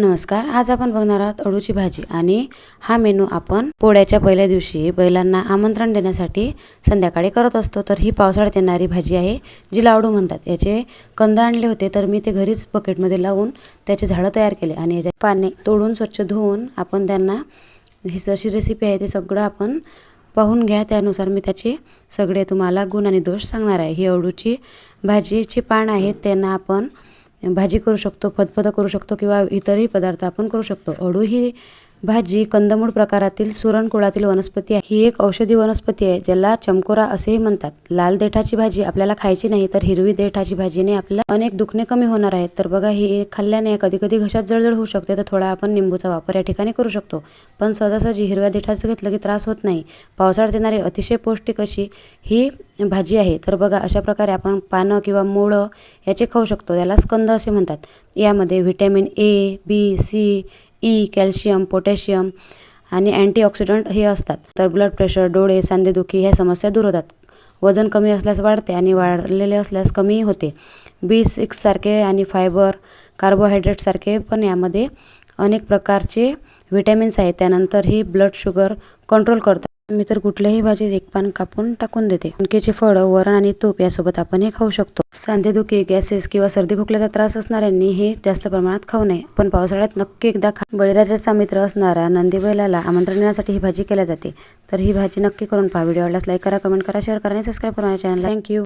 नमस्कार आज आपण बघणार आहोत अळूची भाजी आणि हा मेनू आपण पोळ्याच्या पहिल्या दिवशी बैलांना आमंत्रण देण्यासाठी संध्याकाळी करत असतो. तर ही पावसाळ्यात येणारी भाजी आहे जी लाडू म्हणतात. याचे कंद आणले होते तर मी ते घरीच बकेटमध्ये लावून त्याचे झाडं तयार केले आणि याचे पाने तोडून स्वच्छ धुवून आपण त्यांना ही जशी रेसिपी आहे ते सगळं आपण पाहून घ्या. त्यानुसार मी त्याचे सगळे तुम्हाला गुण आणि दोष सांगणार आहे. ही अळूची भाजीची पान आहेत त्यांना आपण भाजी करू शकतो फदफदं करू शकतो किंवा इतरही पदार्थ आपण करू शकतो. अळू ही भाजी कंदमूळ प्रकारातील सुरण कुळातील वनस्पती आहे. ही एक औषधी वनस्पती आहे ज्याला चमकोरा असेही म्हणतात. लाल देठाची भाजी आपल्याला खायची नाही तर हिरवी देठाची भाजीने आपल्याला अनेक दुखणे कमी होणार आहेत. तर बघा ही खाल्ल्याने कधी कधी घशात जळजळ होऊ शकते तर थोडा आपण निंबूचा वापर या ठिकाणी करू शकतो. पण सहजासहजी हिरव्या देठाचं घेतलं की त्रास होत नाही. पावसाळ्यात येणारी अतिशय पौष्टिक अशी ही भाजी आहे. तर बघा अशा प्रकारे आपण पानं किंवा मुळं याचे खाऊ शकतो. याला स्कंद असे म्हणतात. यामध्ये vitamin A B C E calcium potassium आणि अँटीऑक्सिडंट हे असतात. तर ब्लड प्रेशर डोळे सांधेदुखी ह्या समस्या दूर होतात. वजन कमी असल्यास वाढते आणि वाढलेले असल्यास कमी होते. बी सिक्ससारखे आणि फायबर कार्बोहायड्रेटसारखे पण यामध्ये अनेक प्रकारचे व्हिटॅमिन्स आहेत. त्यानंतर ही ब्लड शुगर कंट्रोल करतात. मी तर कुठल्याही भाजीत एक पान कापून टाकून देते. मणकेचे फळं वरण आणि तूप यासोबत आपण हे खाऊ शकतो. सांधेदुखी गॅसेस किंवा सर्दी खोकल्याचा त्रास असणाऱ्यांनी हे जास्त प्रमाणात खाऊ नये. पण पावसाळ्यात नक्की एकदा खा. बळीराजाचा मित्र असणारा नंदी बैलाला आमंत्रण देण्यासाठी ही भाजी केल्या जाते. तर ही भाजी नक्की करून पहा. व्हिडिओ आवडल्यास लाईक करा कमेंट करा शेअर करा आणि सबस्क्राईब करा चॅनल थँक्यू